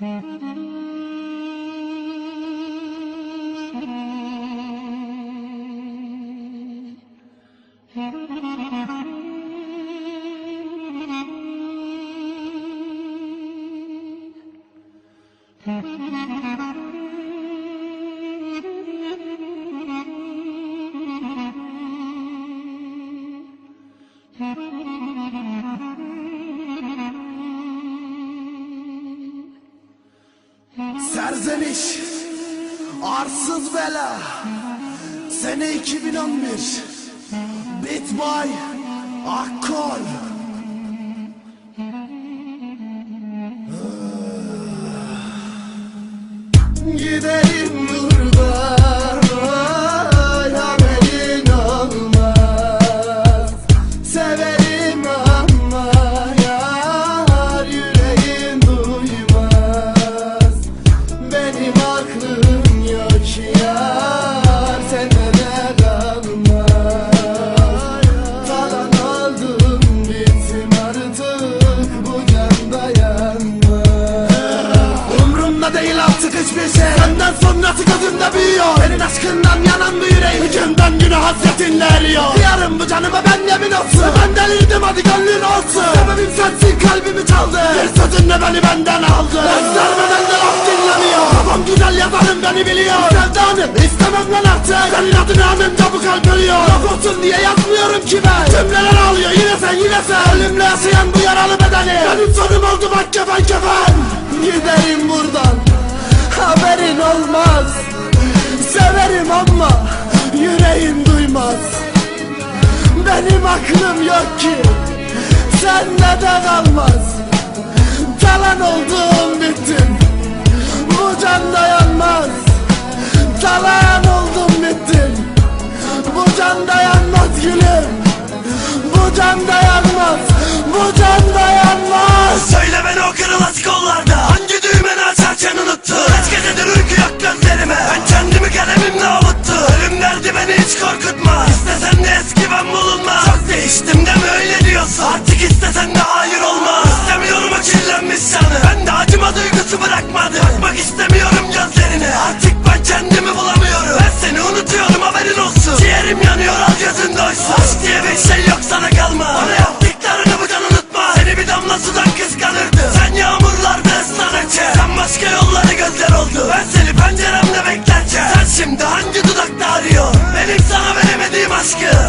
Mm-hmm. Serzeniş Arsız bela. Sene 2011 Beat by Akkor. Gidelim Benim aklım yok yar sende de kalmaz. Talan oldum bittim artık bu can dayanmaz Umrumda değil artık hiçbir şey. Senden sonrası gözümde büyüyor. Senin aşkından yanan bir yüreğim. Günden güne hasretinle eriyor. Yarın bu canıma ben yemin olsun. Ben delirdim hadi gönlün olsun. Sebebim sensin kalbimi çaldı. Bir sözünle beni benden aldı. Özler beni biliyor. Sevdanım istemem lan artık. Senin adını anınca bu kalp ölüyor Laf olsun diye yazmıyorum ki ben. Cümleler ağlıyor yine sen yine sen. Ölümle yaşayan bu yaralı bedeni. Benim sonum oldu bak kefen kefen. Giderim buradan Haberin olmaz. Severim ama Yüreğim duymaz. Benim aklım yok ki Sende de kalmaz Talan oldum bittim go.